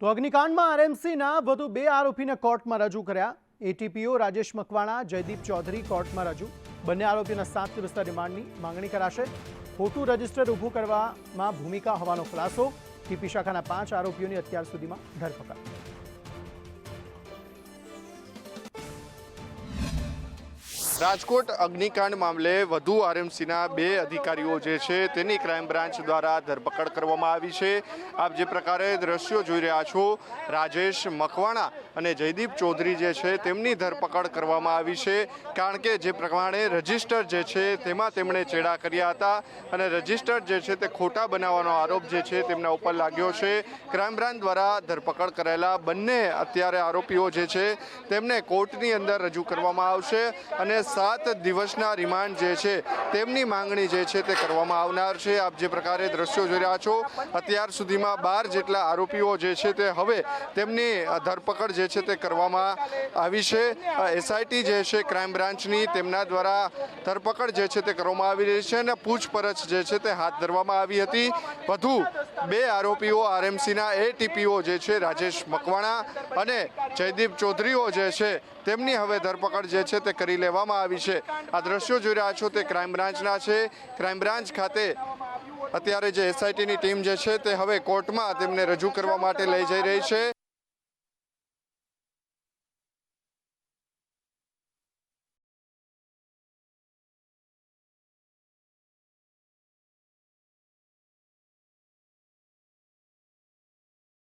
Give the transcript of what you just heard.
તો અગ્નિકાંડમાં આરએમસીના વધુ બે આરોપીને કોર્ટમાં રજૂ કર્યા. એટીપીઓ રાજેશ મકવાણા, જયદીપ ચૌધરી કોર્ટમાં રજૂ. બંને આરોપીના સાત દિવસના રિમાન્ડની માંગણી કરાશે. ખોટું રજિસ્ટર ઊભું કરવામાં ભૂમિકા હોવાનો ખુલાસો. ટીપી શાખાના પાંચ આરોપીઓની અત્યાર સુધીમાં ધરપકડ. રાજકોટ અગ્નિકાંડ મામલે વધુ આરએમસીના બે અધિકારીઓ જે છે તેની ક્રાઇમ બ્રાન્ચ દ્વારા ધરપકડ કરવામાં આવી છે. આપ જે પ્રકારે દ્રશ્યો જોઈ રહ્યા છો, રાજેશ મકવાણા અને જયદીપ ચૌધરી જે છે તેમની ધરપકડ કરવામાં આવી છે. કારણ કે જે પ્રમાણે રજિસ્ટર જે છે તેમાં તેમણે ચેડા કર્યા હતા અને રજિસ્ટર જે છે તે ખોટા બનાવવાનો આરોપ જે છે તેમના ઉપર લાગ્યો છે. ક્રાઇમ બ્રાન્ચ દ્વારા ધરપકડ કરાયેલા બંને અત્યારે આરોપીઓ જે છે તેમને કોર્ટની અંદર રજૂ કરવામાં આવશે અને સાત દિવસના રિમાન્ડ જે છે, તેમની માંગણી જે છે તે કરવામાં આવનાર છે. આપ જે પ્રકારે દ્રશ્યો જોઈ રહ્યા છો, અત્યાર સુધીમાં બાર જેટલા આરોપીઓ જે છે તે હવે તેમની ધરપકડ જે છે તે કરવામાં આવી છે. એસઆઈટી જે છે, ક્રાઇમ બ્રાન્ચની તેમના દ્વારા ધરપકડ જે છે તે કરવામાં આવી રહી છે અને પૂછપરછ જે છે તે હાથ ધરવામાં આવી હતી. વધુ બે આરોપીઓ આરએમસીના એ ટીપીઓ જે છે, રાજેશ મકવાણા અને જયદીપ ચૌધરીઓ જે છે, તેમની હવે ધરપકડ જે છે તે કરી લેવામાં આવી છે. આ દ્રશ્યો જોઈ રહ્યા છો તે ક્રાઇમ બ્રાન્ચના છે. ક્રાઇમ બ્રાન્ચ ખાતે અત્યારે જે એસઆઈટીની ટીમ જે છે તે હવે કોર્ટમાં તેમને રજૂ કરવા માટે લઈ જઈ રહી છે.